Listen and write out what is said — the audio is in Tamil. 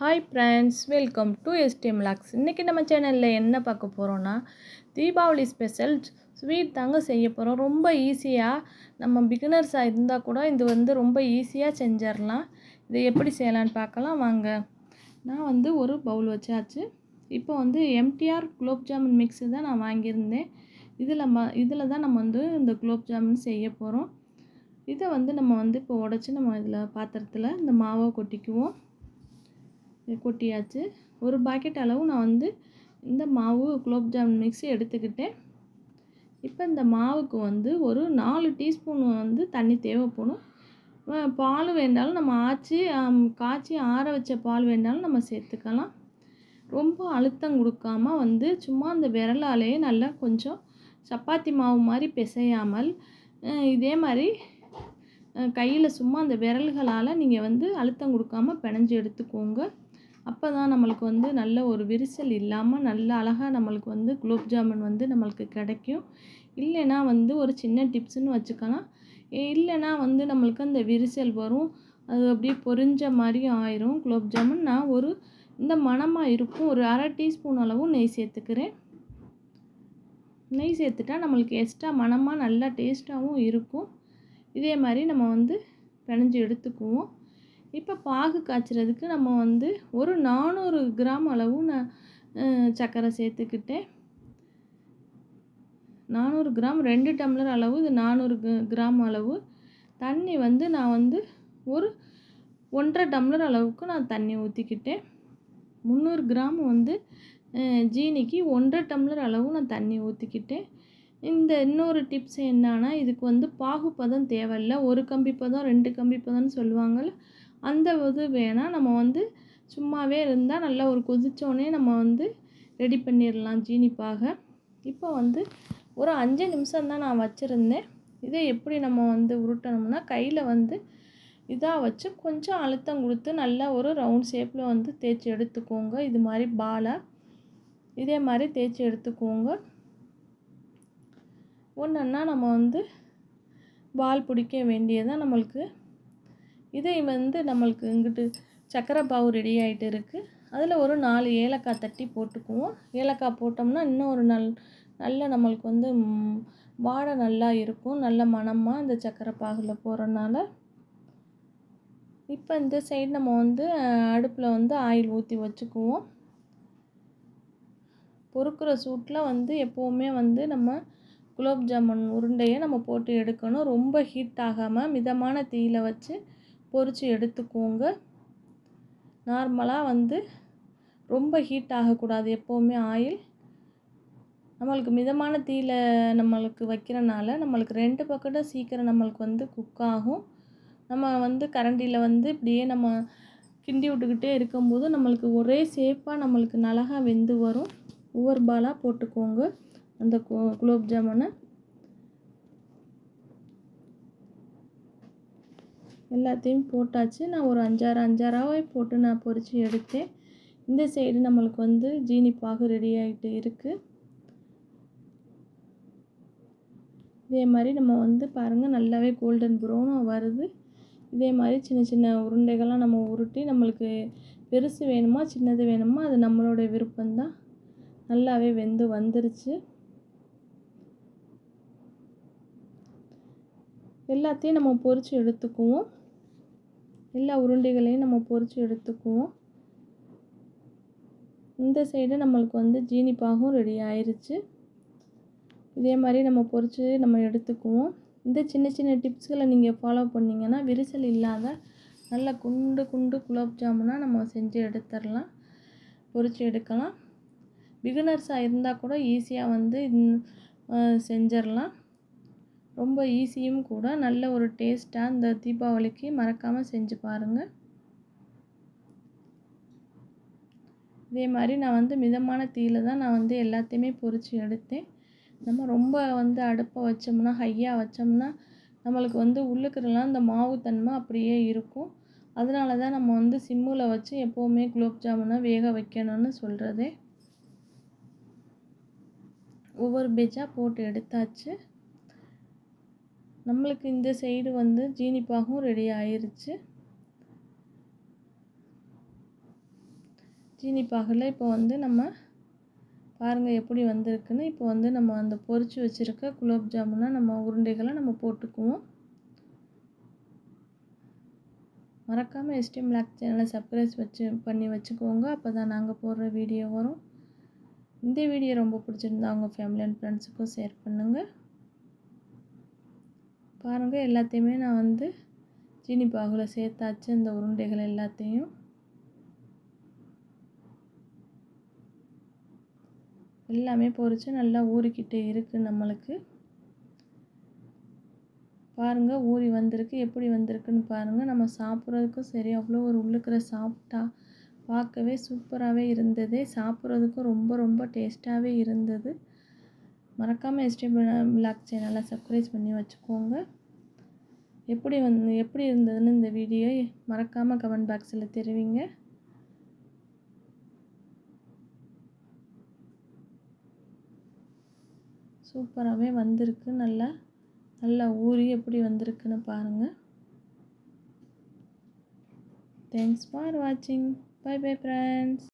Hi friends welcome to STM logs இன்றைக்கி நம்ம சேனலில் என்ன பார்க்க போகிறோன்னா தீபாவளி ஸ்பெஷல் ஸ்வீட் தாங்க செய்ய போகிறோம் ரொம்ப ஈஸியாக நம்ம பிகினர்ஸாக இருந்தால் கூட இது வந்து ரொம்ப ஈஸியாக செஞ்சிடலாம் இதை எப்படி செய்யலான்னு பார்க்கலாம். வாங்க. நான் வந்து ஒரு பவுல் வச்சாச்சு. இப்போ வந்து எம்டிஆர் குலோப் ஜாமுன் மிக்ஸு தான் நான் வாங்கியிருந்தேன். இதில் ம இதில் தான் நம்ம வந்து இந்த குலோப் ஜாமுன் செய்ய போகிறோம் இதை வந்து நம்ம வந்து இப்போ உடச்சி நம்ம இதில் பாத்திரத்தில் இந்த மாவை கொட்டிக்குவோம். கொட்டியாச்சு. ஒரு பாக்கெட் அளவு நான் வந்து இந்த மாவு குலோப் ஜாமுன் மிக்ஸி எடுத்துக்கிட்டேன். இப்போ இந்த மாவுக்கு வந்து ஒரு நாலு டீஸ்பூன் வந்து தண்ணி தேவைப்படும். பால் வேண்டாலும் நம்ம ஆச்சி காய்ச்சி ஆற வச்ச பால் வேண்டாலும் நம்ம சேர்த்துக்கலாம். ரொம்ப அழுத்தம் கொடுக்காம வந்து சும்மா அந்த விரலாலேயே நல்லா கொஞ்சம் சப்பாத்தி மாவு மாதிரி பிசையாமல் இதே மாதிரி கையில் சும்மா அந்த விரல்களால் நீங்கள் வந்து அழுத்தம் கொடுக்காம பிணைஞ்சு எடுத்துக்கோங்க. அப்போ தான் நம்மளுக்கு வந்து நல்ல ஒரு விரிசல் இல்லாமல் நல்ல அழகாக நம்மளுக்கு வந்து குலோப் ஜாமுன் வந்து நம்மளுக்கு கிடைக்கும். இல்லைன்னா வந்து ஒரு சின்ன டிப்ஸுன்னு வச்சுக்கலாம். இ- இல்லைன்னா வந்து நம்மளுக்கு அந்த விரிசல் வரும். அது அப்படியே பொரிஞ்ச மாதிரி ஆயிரும் குலோப் ஜாமுன். நான் ஒரு இந்த மணமாக இருக்கும். ஒரு அரை டீஸ்பூன் அளவும் நெய் சேர்த்துக்கிறேன். நெய் சேர்த்துட்டா நம்மளுக்கு எக்ஸ்ட்ரா மணமாக நல்லா டேஸ்ட்டாகவும் இருக்கும். இதே மாதிரி நம்ம வந்து பிணைஞ்சி எடுத்துக்குவோம். இப்போ பாகு காய்ச்சறதுக்கு நம்ம வந்து ஒரு நானூறு கிராம் அளவு நான் சர்க்கரை சேர்த்துக்கிட்டேன். நானூறு கிராம் ரெண்டு டம்ளர் அளவு இது நானூறு கிராம் அளவு. தண்ணி வந்து நான் வந்து ஒரு ஒன்றரை டம்ளர் அளவுக்கு நான் தண்ணி ஊற்றிக்கிட்டேன் முந்நூறு கிராம் வந்து ஜீனிக்கு ஒன்றரை டம்ளர் அளவு நான் தண்ணி ஊற்றிக்கிட்டேன் இந்த இன்னொரு டிப்ஸ் என்னன்னா இதுக்கு வந்து பாகுப்பதம் தேவையில்ல. ஒரு கம்பி பதம் ரெண்டு கம்பி பதம்னு சொல்லுவாங்கள்ல அந்த இது வேணால் நம்ம வந்து சும்மாவே இருந்தால் நல்லா ஒரு கொதித்தோடனே நம்ம வந்து ரெடி பண்ணிடலாம் ஜீனி பாகை இப்போ வந்து ஒரு அஞ்சு நிமிஷம் தான் நான் வச்சுருந்தேன். இதை எப்படி நம்ம வந்து உருட்டணும்னா கையில் வந்து இதாக வச்சு கொஞ்சம் அழுத்தம் கொடுத்து நல்லா ஒரு ரவுண்ட் ஷேப்பில் வந்து தேய்ச்சி எடுத்துக்கோங்க. இது மாதிரி பாலை. இதே மாதிரி தேய்ச்சி எடுத்துக்கோங்க. ஒன்றுன்னா நம்ம வந்து பால் பிடிக்க வேண்டியதான் நம்மளுக்கு இதை வந்து நம்மளுக்கு இங்கிட்டு சக்கரை பாவு ரெடி ஆகிட்டு இருக்குது அதில் ஒரு நாலு ஏலக்காய் தட்டி போட்டுக்குவோம். ஏலக்காய் போட்டோம்னா இன்னும் ஒரு நல் நல்ல நம்மளுக்கு வந்து வாடை நல்லா இருக்கும். நல்ல மணமாக இந்த சக்கரை பாகில் போகிறனால இப்போ இந்த சைடு நம்ம வந்து அடுப்பில் வந்து ஆயில் ஊற்றி வச்சுக்குவோம். பொறுக்கிற சூட்டில் வந்து எப்போவுமே வந்து நம்ம குலோப் ஜாமுன் உருண்டையை நம்ம போட்டு எடுக்கணும். ரொம்ப ஹீட் ஆகாமல் மிதமான தீயில வச்சு பொரித்து எடுத்துக்கோங்க. நார்மலாக வந்து ரொம்ப ஹீட் ஆகக்கூடாது எப்போவுமே ஆயில் நம்மளுக்கு மிதமான தீயில நம்மளுக்கு வைக்கிறனால நம்மளுக்கு ரெண்டு பக்கட்டும் சீக்கிரம் நம்மளுக்கு வந்து குக் ஆகும். நம்ம வந்து கரண்டியில் வந்து இப்படியே நம்ம கிண்டி விட்டுக்கிட்டே இருக்கும்போது நம்மளுக்கு ஒரே சேஃபாக நம்மளுக்கு அழகா வெந்து வரும். ஒவ்வொரு பாலாக போட்டுக்கோங்க. அந்த கு- குலோப் ஜாமுனை எல்லாத்தையும் போட்டாச்சு. நான் ஒரு அஞ்சாறு அஞ்சாறாவே போட்டு நான் பொரித்து எடுத்தேன். இந்த சைடு நம்மளுக்கு வந்து ஜீனி பாகு ரெடி ஆகிட்டு இருக்குது இதே மாதிரி நம்ம வந்து பாருங்கள் நல்லாவே கோல்டன் ப்ரௌனும் வருது. இதே மாதிரி சின்ன சின்ன உருண்டைகள்லாம் நம்ம உருட்டி நம்மளுக்கு பெருசு வேணுமா சின்னது வேணுமா அது நம்மளோட விருப்பம்தான். நல்லாவே வெந்து வந்துருச்சு. எல்லாத்தையும் நம்ம பொறிச்சு எடுத்துக்குவோம். எல்லா உருண்டைகளையும் நம்ம பொரித்து எடுத்துக்குவோம். இந்த சைடு நம்மளுக்கு வந்து ஜீனி பாகும் ரெடி ஆயிருச்சு. இதே மாதிரி நம்ம பொரித்து நம்ம எடுத்துக்குவோம். இந்த சின்ன சின்ன டிப்ஸ்களை நீங்கள் ஃபாலோ பண்ணிங்கன்னா விரிசல் இல்லாத நல்ல குண்டு குண்டு குலோப் ஜாமுனாக நம்ம செஞ்சு எடுத்துடலாம். பொரித்து எடுக்கலாம். பிகினர்ஸாக இருந்தால் கூட ஈஸியாக வந்து செஞ்சிடலாம். ரொம்ப ஈஸியும் கூட நல்ல ஒரு டேஸ்ட்டாக இந்த தீபாவளிக்கு மறக்காமல் செஞ்சு பாருங்கள் இதே மாதிரி நான் வந்து மிதமான தீயில தான் நான் வந்து எல்லாத்தையுமே பொரித்து எடுத்தேன். நம்ம ரொம்ப வந்து அடுப்பை வச்சோம்னா ஹையாக வச்சோம்னா நம்மளுக்கு வந்து உள்ளுக்கிறலாம் இந்த மாவு தன்மை அப்படியே இருக்கும். அதனால தான் நம்ம வந்து சிம்மில் வச்சு எப்போவுமே குலோப் ஜாமுனை வேக வைக்கணும்னு சொல்கிறதே ஒவ்வொரு பேஜாக போட்டு எடுத்தாச்சு. நம்மளுக்கு இந்த சைடு வந்து ஜீனி பாகும் ரெடி ஆயிருச்சு. ஜீனி பாகில் இப்போ வந்து நம்ம பாருங்கள் எப்படி வந்திருக்குன்னு. இப்போ வந்து நம்ம அந்த பொறிச்சு வச்சுருக்க குலோப் ஜாமுனை நம்ம உருண்டைகளை நம்ம போட்டுக்குவோம். மறக்காமல் எஸ்டிஎம் லாக் சேனலை சப்ஸ்கிரைப் வச்சு பண்ணி வச்சுக்கோங்க. அப்போ தான் நாங்கள் போடுற வீடியோ வரும். இந்த வீடியோ ரொம்ப பிடிச்சிருந்தா உங்கள் ஃபேமிலி அண்ட் ஃப்ரெண்ட்ஸுக்கும் ஷேர் பண்ணுங்கள் பாருங்கள் எல்லாத்தையுமே நான் வந்து ஜீனி பாகுல சேர்த்தாச்சு இந்த உருண்டைகள் எல்லாத்தையும். எல்லாமே பொறிச்சு நல்லா ஊறிக்கிட்டே இருக்குது நம்மளுக்கு. பாருங்கள் ஊறி வந்திருக்கு. எப்படி வந்திருக்குன்னு பாருங்கள் நம்ம சாப்பிட்றதுக்கும் சரி அவ்வளோ ஒரு உள்ளுக்கிற சாப்பிட்டா பார்க்கவே சூப்பராகவே இருந்தது. சாப்பிட்றதுக்கும் ரொம்ப ரொம்ப டேஸ்ட்டாகவே இருந்தது. மறக்காமல் எஸ்டி பிளாக் சேனலை சப்ஸ்கிரைப் பண்ணி வச்சுக்கோங்க. எப்படி வந்து எப்படி இருந்ததுன்னு இந்த வீடியோ மறக்காமல் கமெண்ட் பாக்ஸில் தெரிவிங்க. சூப்பராகவே வந்திருக்கு. நல்லா நல்லா ஊறி எப்படி வந்திருக்குன்னு பாருங்கள் தேங்க்ஸ் ஃபார் வாட்சிங் பை பை ஃப்ரெண்ட்ஸ்